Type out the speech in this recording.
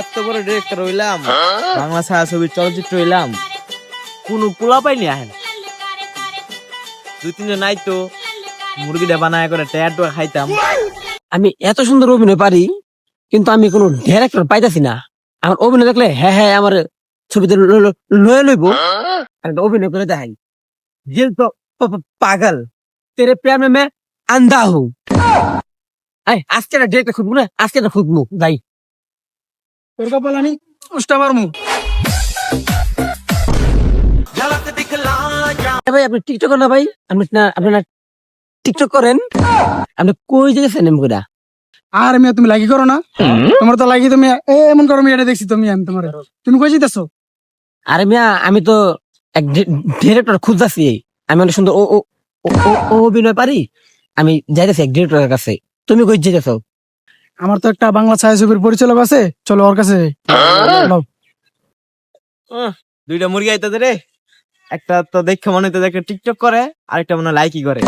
এত বড় ডিরেক্টর হইলাম। বাংলা চলচ্চিত্র হইলাম। কোনো পোলা পাইনি দুই, তিনজন নাই তো, মুরগিটা বানায় করে খাইতাম। আমি এত সুন্দর অভিনয় পারি, কিন্তু আমি কোনো ডিরেক্টর পাইতাছি না। আমার অভিনয় দেখলে হ্যাঁ হ্যাঁ আমার ছবিতে লয়ে লইব। অভিনয় করে দেখাই। দিল তো পাগল, তেরে প্রেম মে আন্ধা হু আজকে ডিরেক্টর খুঁজবো না, আজকে খুঁজবো, যাই। তোর কপাল আমি উষ্টা মারমু। ভাই আপনি টিকটক না ভাই? আপনি না আপনি না টিকটক করেন? আপনি কই আর মিয়া তুমি লাগি করো না। তোমার তো লাগি তুমি এমন করো মিয়া দেখছি তুমি আমি তোমার। তুমি কই যাইতেছো? আরে মিয়া আমি তো এক ডিরেক্টর খুঁজতেছি। আমি অনেক সুন্দর ও ও ও- ও- ও অভিনয় পারি। আমি যাইতেছি এক ডিরেক্টরের কাছে। তুমি কই যেতেছো আমার তো একটা বাংলা ছায়াছবির পরিচালক আছে। চলো ওর কাছে চলো। দুইটা মুরগি আইতাছে রে। একটা তো দেখে মনে হইতে একটা টিকটক করে আরেকটা মনে হয় লাইকি করে।